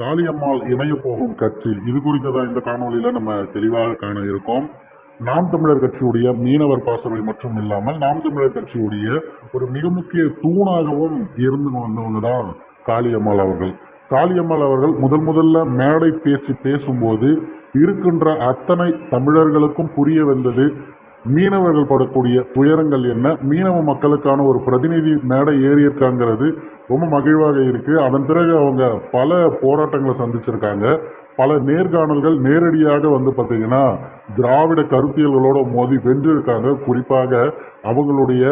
காளியம்மாள் இணைய போகும் கட்சி. இது குறித்து தான் இந்த காணொளியில நம்ம தெளிவாக காண இருக்கோம். நாம் தமிழர் கட்சியுடைய மீனவர் பாசறை மட்டும் இல்லாமல் நாம் தமிழர் கட்சியுடைய ஒரு மிக முக்கிய தூணாகவும் இருந்து வந்தவங்க தான் காளியம்மாள் அவர்கள். காளியம்மாள் அவர்கள் முதல் முதல்ல மேடை பேசி பேசும்போது இருக்கின்ற அத்தனை தமிழர்களுக்கும் புரிய வந்தது மீனவர்கள் படக்கூடிய துயரங்கள் என்ன? மீனவ மக்களுக்கான ஒரு பிரதிநிதி மேடை ஏறியிருக்காங்கிறது ரொம்ப மகிழ்வாக இருக்குது அதன் பிறகு அவங்க பல போராட்டங்களை சந்திச்சிருக்காங்க. பல நேர்காணல்கள் நேரடியாக வந்து பார்த்திங்கன்னா திராவிட கருத்தியல்களோட மோதி வென்றிருக்காங்க. குறிப்பாக அவங்களுடைய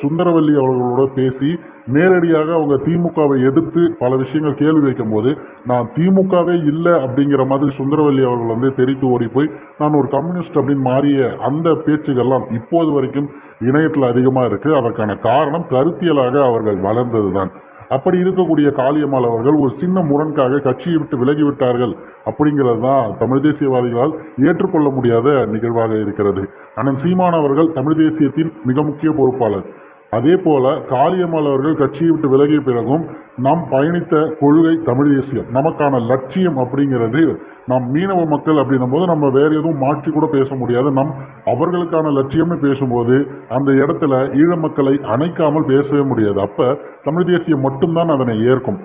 சுந்தரவல்லி அவர்களோட பேசி நேரடியாக அவங்க திமுகவை எதிர்த்து பல விஷயங்கள் கேள்வி வைக்கும்போது நான் திமுகவே இல்லை அப்படிங்கிற மாதிரி சுந்தரவல்லி அவர்கள் வந்து தெரித்து ஓடி போய் நான் ஒரு கம்யூனிஸ்ட் அப்படின்னு மாறிய அந்த பேச்சுகள்லாம் இப்போது வரைக்கும் இணையத்தில் அதிகமாக இருக்குது அதற்கான காரணம் கருத்தியலாக அவர்கள் வளர்ந்தது தான் அப்படி இருக்கக்கூடிய காளியம்மாள் அவர்கள் ஒரு சின்ன முரண்காக கட்சியை விட்டு விலகிவிட்டார்கள். அப்படிங்கிறது தான் தமிழ் தேசியவாதிகளால் ஏற்றுக்கொள்ள முடியாத நிகழ்வாக இருக்கிறது. அண்ணன் சீமான் அவர்கள் தமிழ் தேசியத்தின் மிக முக்கிய பொறுப்பாளர். அதே போல காளியம்மாள் அவர்கள் கட்சியை விட்டு விலகிய பிறகும் நாம் பயணித்த கொள்கை தமிழ் தேசியம் நமக்கான லட்சியம் அப்படிங்கிறது நாம் மீனவ மக்கள் அப்படின்னும் போது நம்ம வேறு எதுவும் மாற்றி கூட பேச முடியாது. நம் அவர்களுக்கான லட்சியம்னு பேசும்போது அந்த இடத்துல ஈழ மக்களை அணைக்காமல் பேசவே முடியாது. அப்போ தமிழ் தேசியம் மட்டும்தான் அதனை ஏற்கும்.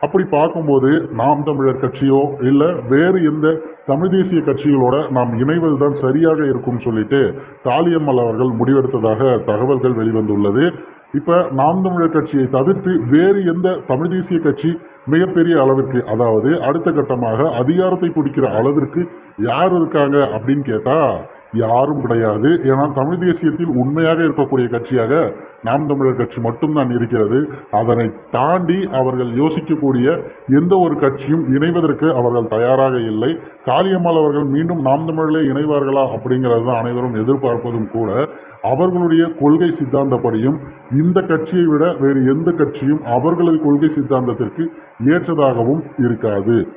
அப்படி பார்க்கும்போது நாம் தமிழர் கட்சியோ இல்லை வேறு எந்த தமிழ் தேசிய கட்சிகளோட நாம் இணைவது தான் சரியாக இருக்கும்னு சொல்லிட்டு தாலியம்மல் அவர்கள் முடிவெடுத்ததாக தகவல்கள் வெளிவந்துள்ளது. இப்போ நாம் தமிழர் கட்சியை தவிர்த்து வேறு எந்த தமிழ் தேசிய கட்சி மிகப்பெரிய அளவிற்கு அதாவது அடுத்த கட்டமாக அதிகாரத்தை பிடிக்கிற அளவிற்கு யார் இருக்காங்க அப்படின்னு கேட்டால் யாரும் கிடையாது. ஏன்னா தமிழ் தேசியத்தில் உண்மையாக இருக்கக்கூடிய கட்சியாக நாம் தமிழர் கட்சி மட்டும்தான் இருக்கிறது. அதனை தாண்டி அவர்கள் யோசிக்கக்கூடிய எந்த ஒரு கட்சியும் இணைவதற்கு அவர்கள் தயாராக இல்லை. காளியம்மாள் அவர்கள் மீண்டும் நாம் தமிழர்களே இணைவார்களா அப்படிங்கிறது தான் அனைவரும் எதிர்பார்ப்பதும் கூட. அவர்களுடைய கொள்கை சித்தாந்தப்படியும் இந்த கட்சியை விட வேறு எந்த கட்சியும் அவர்களது கொள்கை சித்தாந்தத்திற்கு ஏற்றதாகவும் இருக்காது.